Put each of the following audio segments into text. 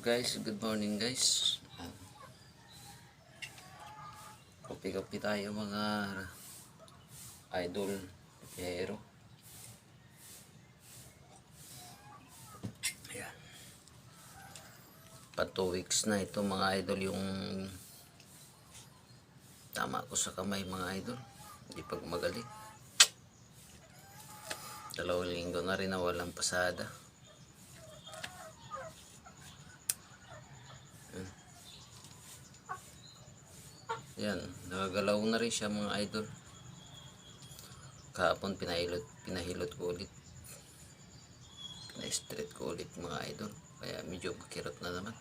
guys, good morning guys. Kopi-kopi tayo mga idol hero. Ayan. Pa 2 weeks na ito mga idol yung tama ko sa kamay mga idol. Hindi pag magaling. Dalawang linggo na rin na walang pasada. Yan, nagagalaw na rin siya mga idol. Kahapon pinahilot, pinahilot ko ulit. Pina-straight ko ulit mga idol. Kaya medyo makirot na naman.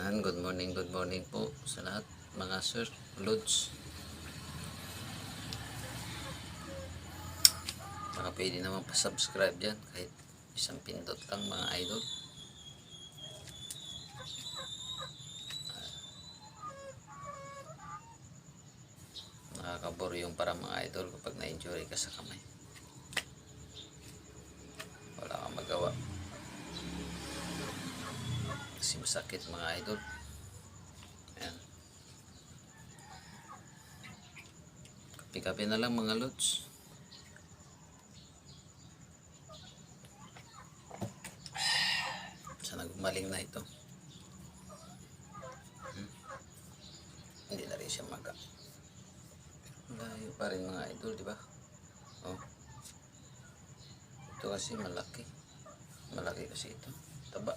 And good morning, good morning po sa lahat mga sir, lods. Mga pwede naman pa-subscribe dyan kahit isang pindot lang mga idol. Nakakabor yung para mga idol kapag na-injury ka sa kamay. Wala kang magawa. Kasi masakit mga idol. Ayan. Kapi-kapi na lang mga lods. Sana gumaling na ito. Hmm. hindi na rin siya maga. Layo pa rin mga idol, di ba? Oh. Ito kasi malaki. Malaki kasi ito. Taba.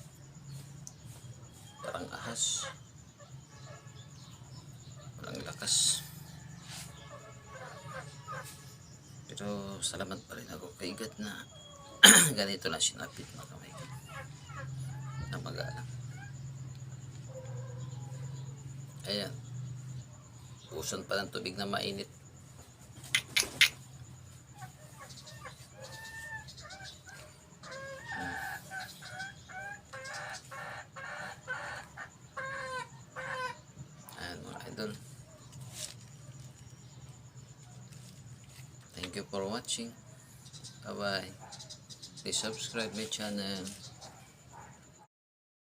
Parang ahas. Walang lakas. Pero salamat pa rin ako kay na ganito lang sinapit na kamay ko. Na magalang. Ayan. Uson pa ng tubig na mainit. Ayan mga idol. Thank you for watching. Bye bye. Please subscribe my channel.